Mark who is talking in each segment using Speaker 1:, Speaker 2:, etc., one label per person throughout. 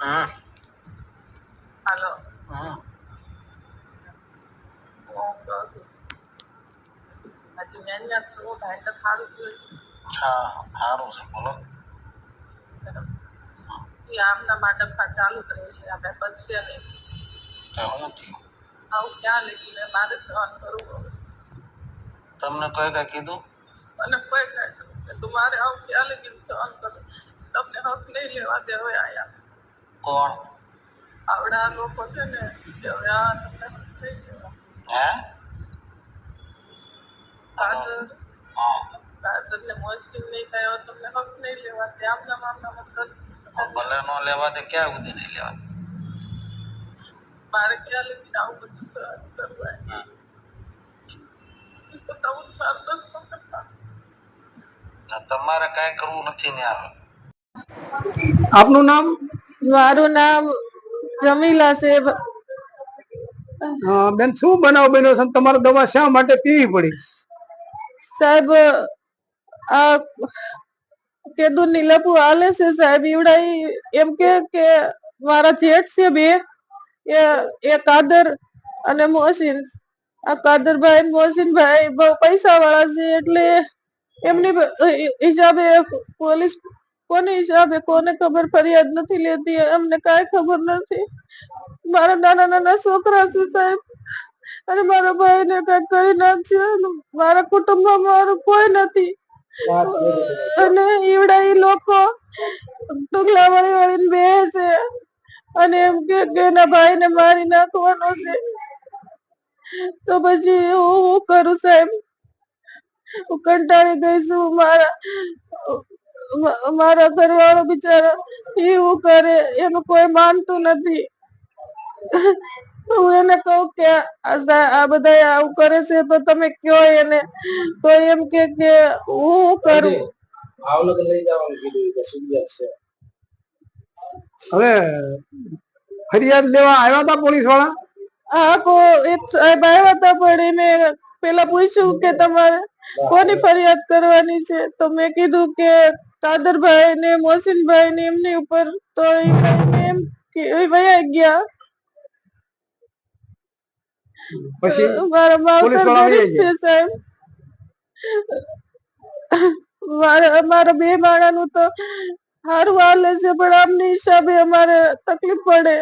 Speaker 1: હાલો હું કહું છું હજી મેં અહીંયા ભાઈ તો સારું જોયું
Speaker 2: હા સારું છે બોલો
Speaker 1: એ આમના માટે ચાલુ જ રહે છે આપણે બચશે નહીં
Speaker 2: તો શું થયું
Speaker 1: આવું ક્યાં લખીને મારે સહન કરવું
Speaker 2: તમને કોઈ કઈ કીધું
Speaker 1: અને કોઈ કહે કે તું મારે આવું ક્યાં લગી સહન કરું તમને હક નહીં લેવા દે હોય આયા
Speaker 2: કોણ?
Speaker 1: આવડા લોકો છે ને હવે આ તમને હક નહીં
Speaker 2: હે?
Speaker 1: કાદર
Speaker 2: હા.
Speaker 1: કાદર ને મોસમ નહીં કયો તમને હક નહીં લેવા દે આમના મામલા મત
Speaker 2: ભલે નો લેવા દે ક્યાં સુધી નહીં લેવા
Speaker 1: મારે ક્યાં લગી આવું બધું સહન કરવું તો
Speaker 2: તમારે કાંઈ કરવું નથી ને આવે
Speaker 3: આપનું નામ?
Speaker 1: મારું નામ જમીલા છે
Speaker 3: બેન શું બનાવ બન્યો છે? તમારે દવા શા માટે પીવી પડી?
Speaker 1: સાહેબ આ કેદું નીલપુ આલે છે સાહેબ. ઈવડાઈ એમ કે કે મારા જેઠ છે બે. એ એ કાદર અને મોહસિન. આ કાદરભાઈ અને મોહસિનભાઈ બહુ પૈસા વાળા છે એટલે એમની હિસાબે પોલીસ કોને હિસાબે કોને ખબર ફરિયાદ નથી લેતી અમને કાંઈ ખબર નથી. મારા નાના નાના છોકરા છે સાહેબ. અને મારા ભાઈને કંઈક કરી નાખશે મારા કુટુંબમાં મારું કોઈ નથી. અને ઈવડા એ લોકો ટુકલા વળી વળીને બે છે અને એમ કે એના ભાઈને મારી નાખવાનો છે. તો પછી હું હું કરું સાહેબ? હું કંટાળી ગઈ છું. મારા મારા ઘરવાળો બિચારા એવું કરે એનું કોઈ માનતું નથી. હું એને કહું કે આ બધા આવું કરે છે તો તમે કયો એને? તો એમ કે કે હું શું કરું?
Speaker 4: ભાવનગર લઈ જવાનું કીધું કે સિરિયસ છે.
Speaker 3: હવે ફરિયાદ લેવા આવ્યા હતા પોલીસવાળા
Speaker 1: આ કો એક સાહેબ આવ્યા હતા પણ એને પેલા પૂછ્યું કે તમારે કોની ફરિયાદ કરવાની છે? તો મેં કીધું કે કાદરભાઈ ને મોહસિનભાઈ ને એમની ઉપર તો એમ કે એ વયા ગયા.
Speaker 3: પછી?
Speaker 1: મારા માવતર ગરીબ છે સાહેબ. મારા અમારા બે માણાનું તો હારું હાલે છે પણ આમની હિસાબે અમારે તકલીફ પડે.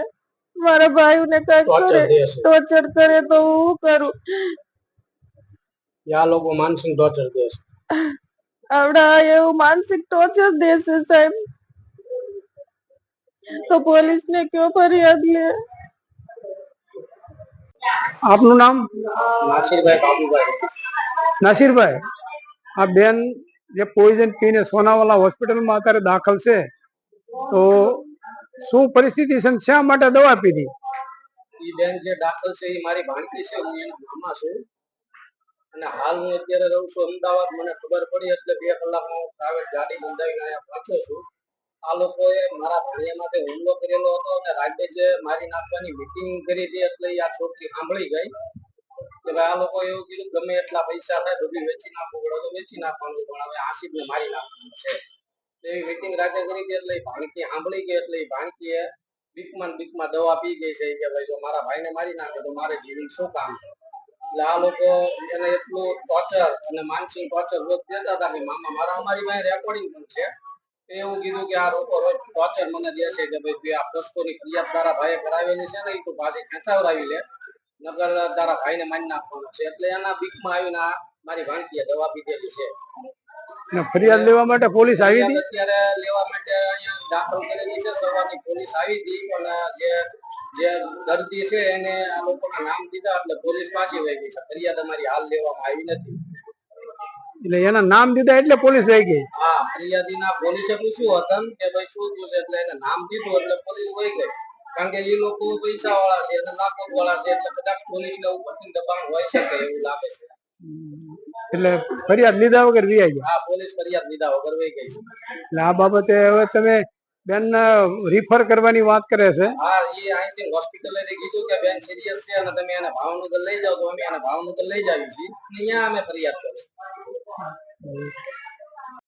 Speaker 1: મારા ભાઈઓને કંઈક કરે ટોર્ચર કરે તો હું કરું?
Speaker 4: આ લોકો માનસિંહ ટોર્ચર દે છે
Speaker 1: આવડા એવું માનસિક ટોર્ચર દેશે સાહેબ. તો પોલીસ ને કયો ફરિયાદ લે?
Speaker 3: આપનું નામ?
Speaker 4: નાસિરભાઈ બાબુભાઈ.
Speaker 3: નાસિરભાઈ આ બેન જે પોઈઝન પીને સોનાવાલા હોસ્પિટલમાં અત્યારે દાખલ છે તો શું પરિસ્થિતિ છે શા માટે દવા પીધી?
Speaker 4: એ બેન જે દાખલ છે એ મારી ભાણકી છે હું એના મામા છું. હાલ હું અત્યારે રહું છું અમદાવાદ. મને ખબર પડી એટલે બે કલાકમાં હું પ્રાઇવેટ ગાડી બંધાવીને અહીંયા પહોંચ્યો છું. આ લોકોએ મારા ભાણિયા હુમલો કરેલો હતો અને રાતે જે મારી નાખવાની મિટિંગ કરી હતી એટલે આ છોકરી સાંભળી ગઈ કે ભાઈ આ લોકો એવું કીધું, ગમે એટલા પૈસા થાય બધું વેચી નાખવું પડે તો વેચી નાખવાનું પણ હવે આશિફને મારી નાખવાનું છે. એવી મિટિંગ રાતે કરી હતી એટલે ભાણકી સાંભળી ગઈ એટલે ભાણકીએ બીકમાં બીકમાં દવા પી ગઈ છે કે ભાઈ જો મારા ભાઈને મારી નાખે તો મારે જીવન શું કામ છે? એટલે આ લોકો એને એટલું ટોર્ચર અને માનસિક ટોર્ચર રોજ દેતા હતા કે મામા મારા અમારી પાસે રેકોર્ડિંગ પણ છે. એવું કીધું કે આ લોકો રોજ ટોર્ચર મને દે છે કે ભાઈ આ પોસ્કોની ફરિયાદ તારા ભાઈએ કરાવેલી છે ને એ તું પાછી ખેંચાવડાવી લે. નગર તારા ભાઈને મારી નાખવાનો છે. એટલે એના બીકમાં આવીને મારી ભાણકીએ દવા પીધેલી છે.
Speaker 3: ફરિયાદ લેવા માટે પોલીસ આવી હતી?
Speaker 4: અત્યારે લેવા માટે અહીંયા દાખલ કરેલી છે. સવારની પોલીસ આવી હતી પણ જે જે દર્દી છે એને આ લોકોના નામ દીધા એટલે પોલીસ પાછી વહી ગઈ છે. ફરિયાદ અમારી હાલ લેવામાં આવી નથી.
Speaker 3: એટલે એના નામ દીધા એટલે પોલીસ વહી ગઈ?
Speaker 4: હા ફરિયાદીના પોલીસે પૂછ્યું હતું કે ભાઈ શું થયું છે એટલે એને નામ દીધું એટલે પોલીસ વહી ગઈ. કારણ કે એ લોકો પૈસા વાળા છે અને લાખો વાળા છે એટલે કદાચ પોલીસ ને ઉપરથી દબાણ હોય શકે એવું લાગે છે.
Speaker 3: એટલે ફરિયાદ લીધા વગર વી આવી
Speaker 4: હા પોલીસ ફરિયાદ લીધા વગર વહી ગઈ
Speaker 3: એટલે આ બાબતે હવે તમે બેન રિફર કરવાની વાત કરે છે.
Speaker 4: હા, એ અહીંથી હોસ્પિટલે કીધું કે બેન સિરિયસ છે અને તમે એને ભાવનગર લઈ જાઓ તો અમે એને ભાવનગર લઈ જાવી છીએ. અહીંયા અમે ફરિયાદ કરીશું.